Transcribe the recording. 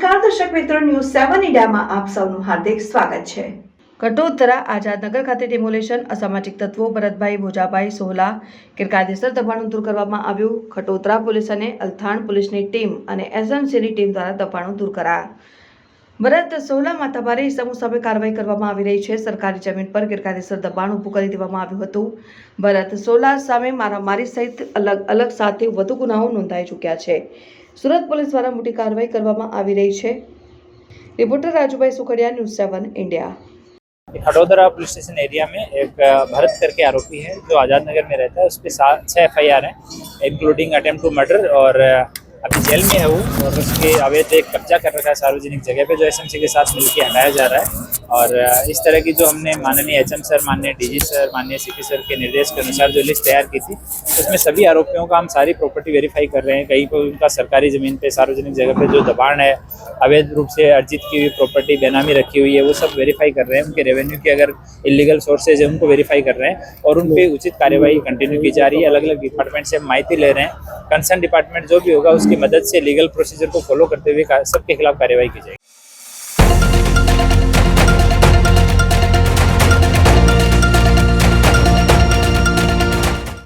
નમસ્કાર દર્શક મિત્રો ન્યૂઝ સેવન ઇન્ડિયામાં આપ સૌનું હાર્દિક સ્વાગત છે કટોતરા આઝાદનગર ખાતે ડિમોલેશન અસામાજિક તત્વો ભરતભાઈ ભોજાભાઈ સોહલા ગેરકાયદેસર દબાણો દૂર કરવામાં આવ્યું ખટોતરા પોલીસ અને અલથાણ પોલીસની ટીમ અને એસએમસીની ટીમ દ્વારા દબાણો દૂર કરાયા भारत 16 માતા ભરી સમુ સૌ કાર્યવાહી કરવામાં આવી રહી છે સરકારી જમીન પર ગિરકા દેસર દબાણું પૂકલી દેવામાં આવ્યું હતું ભારત 16 સામે મારા મારી સહિત અલગ અલગ સાથી વધુ ગુનાઓ નોંધાઈ ચૂક્યા છે સુરત પોલીસ દ્વારા મોટી કાર્યવાહી કરવામાં આવી રહી છે reporter Rajubhai Sukhariya news 7 India Vadodara police station area મે એક ભારત કરકે આરોપી હે જો आजाद नगर में रहता है उसके साथ 6 एफआईआर है इंक्लूडिंग अटेम्प्ट टू मर्डर और अभी जेल में है वो और उसके अवैध एक कब्जा कर रखा है सार्वजनिक जगह पे जो एसएमसी के साथ मिलकर हटाया जा रहा है और इस तरह की जो हमने माननीय एम सर माननीय डी सर माननीय सी सर के निर्देश के अनुसार जो लिस्ट तैयार की थी उसमें सभी आरोपियों का हम सारी प्रॉपर्टी वेरीफाई कर रहे हैं कहीं पर उनका सरकारी ज़मीन पर सार्वजनिक जगह पर जो दबाण है अवैध रूप से अर्जित की हुई प्रॉपर्टी बेनामी रखी हुई है वो सब वेरीफाई कर रहे हैं उनके रेवेन्यू के अगर इलीगल सोर्सेज है उनको वेरीफाई कर रहे हैं और उन पर उचित कार्यवाही कंटिन्यू की जा रही है अलग अलग डिपार्टमेंट से हम ले रहे हैं कंसर्न डिपार्टमेंट जो भी होगा उसकी मदद से लीगल प्रोसीजर को फॉलो करते हुए सबके खिलाफ कार्रवाई की जाएगी